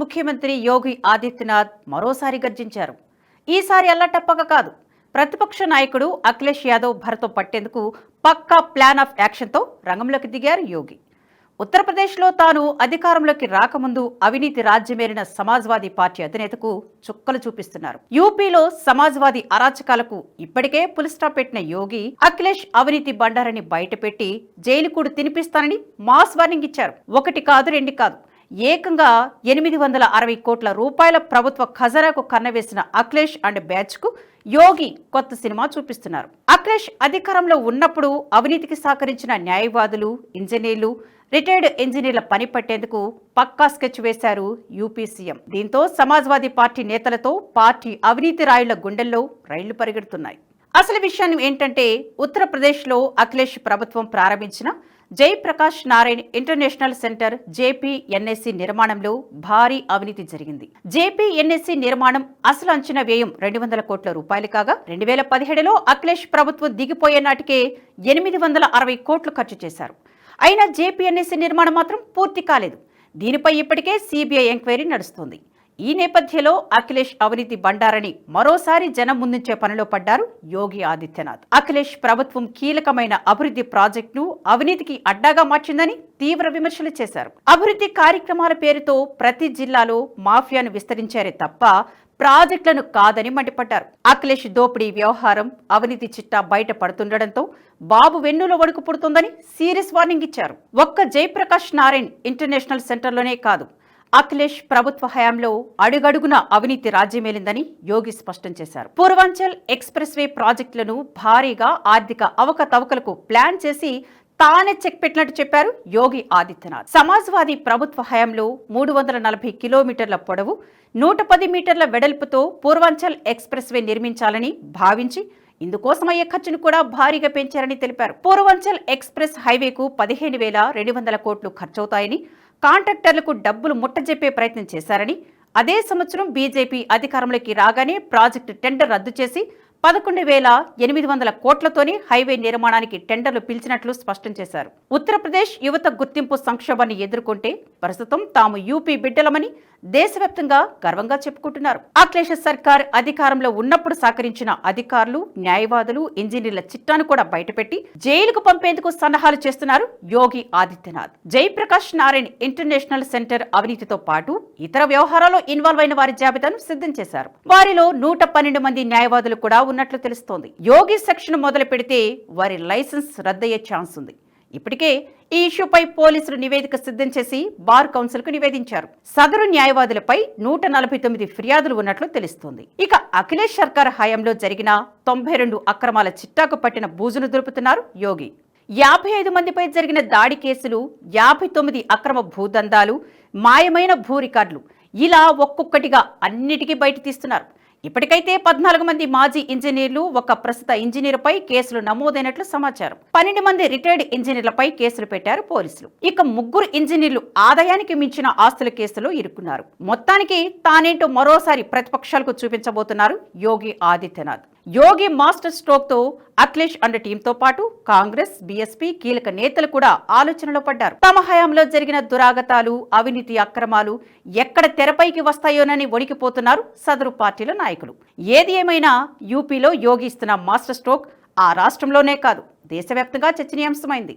ముఖ్యమంత్రి యోగి ఆదిత్యనాథ్ మరోసారి గర్జించారు. ఈసారి అల్లటప్పక కాదు. ప్రతిపక్ష నాయకుడు అఖిలేష్ యాదవ్ భరతో పట్టేందుకు పక్కా ప్లాన్ ఆఫ్ యాక్షన్తో రంగంలోకి దిగారు యోగి. ఉత్తరప్రదేశ్లో తాను అధికారంలోకి రాకముందు అవినీతి రాజ్యమేరిన సమాజ్వాదీ పార్టీ అధినేతకు చుక్కలు చూపిస్తున్నారు. యూపీలో సమాజ్వాదీ అరాచకాలకు ఇప్పటికే పులిస్టాప్ పెట్టిన యోగి అఖిలేష్ అవినీతి బండారని బయటపెట్టి జైలు కూడా తినిపిస్తానని మాస్ వార్నింగ్ ఇచ్చారు. ఒకటి కాదు రెండు కాదు. ఏకంగా ఎనిమిది వందల అరవై కోట్ల రూపాయల ప్రభుత్వ ఖజానాకు కన్నవేసిన అఖిలేష్ అండ్ బ్యాచ్కు యోగి కొత్త సినిమా చూపిస్తున్నారు. అఖిలేష్ అధికారంలో ఉన్నప్పుడు అవినీతికి సహకరించిన న్యాయవాదులు ఇంజనీర్లు రిటైర్డ్ ఇంజనీర్ల పని పట్టేందుకు పక్కా స్కెచ్ వేశారు యూపీ సీఎం. దీంతో సమాజ్వాదీ పార్టీ నేతలతో పార్టీ అవినీతి రాయుళ్ళ గుండెల్లో రైళ్ళు పరిగెడుతున్నాయి. అసలు విషయం ఏంటంటే ఉత్తరప్రదేశ్లో అఖిలేష్ ప్రభుత్వం ప్రారంభించిన Jayaprakash Narayan international centre JPNSC నిర్మాణంలో భారీ అవినీతి జరిగింది. జేపీఎన్ఎస్సి నిర్మాణం అసలు అంచనా వ్యయం రెండు వందల కోట్ల రూపాయలు కాగా రెండు వేల పదిహేడులో అఖిలేష్ ప్రభుత్వం దిగిపోయే నాటికే ఎనిమిది వందల అరవై కోట్లు ఖర్చు చేశారు. అయినా జేపీఎన్ఎస్సి నిర్మాణం మాత్రం పూర్తి కాలేదు. దీనిపై ఇప్పటికే సిబిఐ ఎంక్వైరీ నడుస్తోంది. ఈ నేపథ్యంలో అఖిలేష్ అవినీతి బండారని మరోసారి జనం ముందుంచే పనిలో పడ్డారు యోగి ఆదిత్యనాథ్. అఖిలేష్ ప్రభుత్వం కీలకమైన అభివృద్ధి ప్రాజెక్టును అవినీతికి అడ్డాగా మార్చిందని తీవ్ర విమర్శలు చేశారు. అభివృద్ధి కార్యక్రమాల పేరుతో ప్రతి జిల్లాలో మాఫియాను విస్తరించారే తప్ప ప్రాజెక్టులను కాదని మండిపడ్డారు. అఖిలేష్ దోపిడీ వ్యవహారం అవినీతి చిట్టా బయట పడుతుండటంతో బాబు వెన్నులో వణుకు పుడుతుందని సీరియస్ వార్నింగ్ ఇచ్చారు. ఒక్క జయప్రకాష్ నారాయణ్ ఇంటర్నేషనల్ సెంటర్లోనే కాదు. అఖిలేష్ ప్రభుత్వ హయాంలో అడుగడుగున అవినీతి రాజ్యమేలిందని యోగి స్పష్టం చేశారు. పూర్వాంచల్ ఎక్స్ప్రెస్ వే ప్రాజెక్టులను భారీగా ఆర్థిక అవకతవకలకు ప్లాన్ చేసి తానే చెక్ పెట్టినట్టు చెప్పారు యోగి ఆదిత్యనాథ్. సమాజ్వాదీ ప్రభుత్వ హయాంలో మూడు వందల నలభై కిలోమీటర్ల పొడవు నూట పది మీటర్ల వెడల్పుతో పూర్వాంచల్ ఎక్స్ప్రెస్ వే నిర్మించాలని భావించి ఇందుకోసం అయ్యే ఖర్చును కూడా భారీగా పెంచారని తెలిపారు. పూర్వాంచల్ ఎక్స్ప్రెస్ హైవేకు పదిహేను వేల రెండు వందల కోట్లు ఖర్చవుతాయని కాంట్రాక్టర్లకు డబ్బులు ముట్టజెప్పే ప్రయత్నం చేశారని అదే సంవత్సరం బీజేపీ అధికారంలోకి రాగానే ప్రాజెక్టు టెండర్ రద్దు చేసి పదకొండు వేల ఎనిమిది వందల కోట్లతోనే హైవే నిర్మాణానికి టెండర్లు పిలిచినట్లు స్పష్టం చేశారు. ఉత్తరప్రదేశ్ యువత గుర్తింపు సంక్షోభాన్ని ఎదుర్కొంటే ప్రస్తుతం తాము యూపీ బిడ్డలమని దేశవ్యాప్తంగా గర్వంగా చెప్పుకుంటున్నారు. అఖిలేష్ సర్కార్ అధికారంలో ఉన్నప్పుడు సహకరించిన అధికారులు న్యాయవాదులు ఇంజనీర్ల చిట్టాను కూడా బయటపెట్టి జైలుకు పంపేందుకు సన్నాహాలు చేస్తున్నారు యోగి ఆదిత్యనాథ్. జయప్రకాష్ నారాయణ్ ఇంటర్నేషనల్ సెంటర్ అవినీతితో పాటు ఇతర వ్యవహారాల్లో ఇన్వాల్వ్ అయిన వారి జాబితాను సిద్ధం చేశారు. వారిలో నూట పన్నెండు మంది న్యాయవాదులు కూడా ఉన్నట్లు తెలుస్తోంది. యోగి సెక్షన్ మొదలు పెడితే వారి లైసెన్స్ రద్దయ్యే ఛాన్స్ ఉంది. ఇప్పటికే ఈ ఇష్యూపై పోలీసులు నివేదిక సిద్ధం చేసి బార్ కౌన్సిల్కు నివేదించారు. సదరు న్యాయవాదులపై నూట నలభై తొమ్మిది ఫిర్యాదులు ఉన్నట్లు తెలుస్తోంది. ఇక అఖిలేష్ సర్కార్ హయాంలో జరిగిన తొంభై రెండు అక్రమాల చిట్టాకు పట్టిన బూజును దులుపుతున్నారు యోగి. యాభై ఐదు మందిపై జరిగిన దాడి కేసులు యాభై తొమ్మిది అక్రమ భూదందాలు మాయమైన భూ రికార్డులు ఇలా ఒక్కొక్కటిగా అన్నిటికీ బయట తీస్తున్నారు. ఇప్పటికైతే పద్నాలుగు మంది మాజీ ఇంజనీర్లు ఒక ప్రస్తుత ఇంజనీర్పై కేసులు నమోదైనట్లు సమాచారం. పన్నెండు మంది రిటైర్డ్ ఇంజనీర్లపై కేసులు పెట్టారు పోలీసులు. ఇక ముగ్గురు ఇంజనీర్లు ఆదాయానికి మించిన ఆస్తుల కేసులో ఇరుక్కున్నారు. మొత్తానికి తానేంటో మరోసారి ప్రతిపక్షాలకు చూపించబోతున్నారు యోగి ఆదిత్యనాథ్. యోగి మాస్టర్ స్ట్రోక్తో అఖిలేష్ అండ్ టీంతో పాటు కాంగ్రెస్ బీఎస్పీ కీలక నేతలు కూడా ఆలోచనలో పడ్డారు. తమ హయాంలో జరిగిన దురాగతాలు అవినీతి అక్రమాలు ఎక్కడ తెరపైకి వస్తాయోనని వణికిపోతున్నారు సదరు పార్టీల నాయకులు. ఏది ఏమైనా యూపీలో యోగి ఇస్తున్న మాస్టర్ స్ట్రోక్ ఆ రాష్ట్రంలోనే కాదు దేశవ్యాప్తంగా చర్చనీయాంశమైంది.